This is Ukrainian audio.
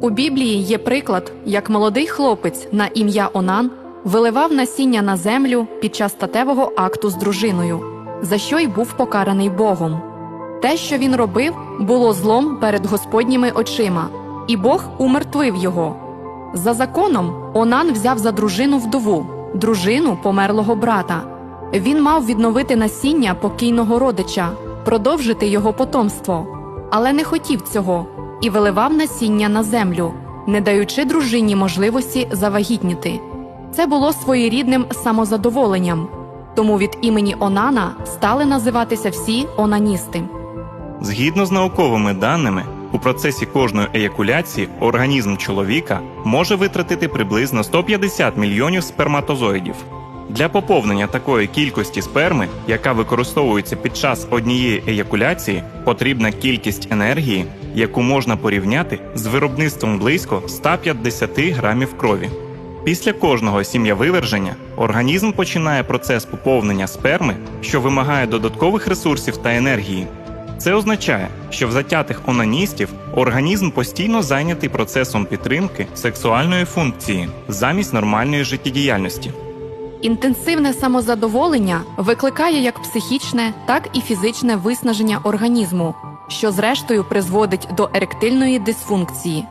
У Біблії є приклад, як молодий хлопець на ім'я Онан виливав насіння на землю під час статевого акту з дружиною, за що й був покараний Богом. Те, що він робив, було злом перед Господніми очима, і Бог умертвив його. За законом, Онан взяв за дружину вдову, дружину померлого брата. Він мав відновити насіння покійного родича, продовжити його потомство, але не хотів цього і виливав насіння на землю, не даючи дружині можливості завагітніти. Це було своєрідним самозадоволенням, тому від імені Онана стали називатися всі онаністи. Згідно з науковими даними, у процесі кожної еякуляції організм чоловіка може витратити приблизно 150 мільйонів сперматозоїдів. Для поповнення такої кількості сперми, яка використовується під час однієї еякуляції, потрібна кількість енергії, яку можна порівняти з виробництвом близько 150 грамів крові. Після кожного сім'явиверження організм починає процес поповнення сперми, що вимагає додаткових ресурсів та енергії. Це означає, що в затятих онаністів організм постійно зайнятий процесом підтримки сексуальної функції замість нормальної життєдіяльності. Інтенсивне самозадоволення викликає як психічне, так і фізичне виснаження організму, що зрештою призводить до еректильної дисфункції.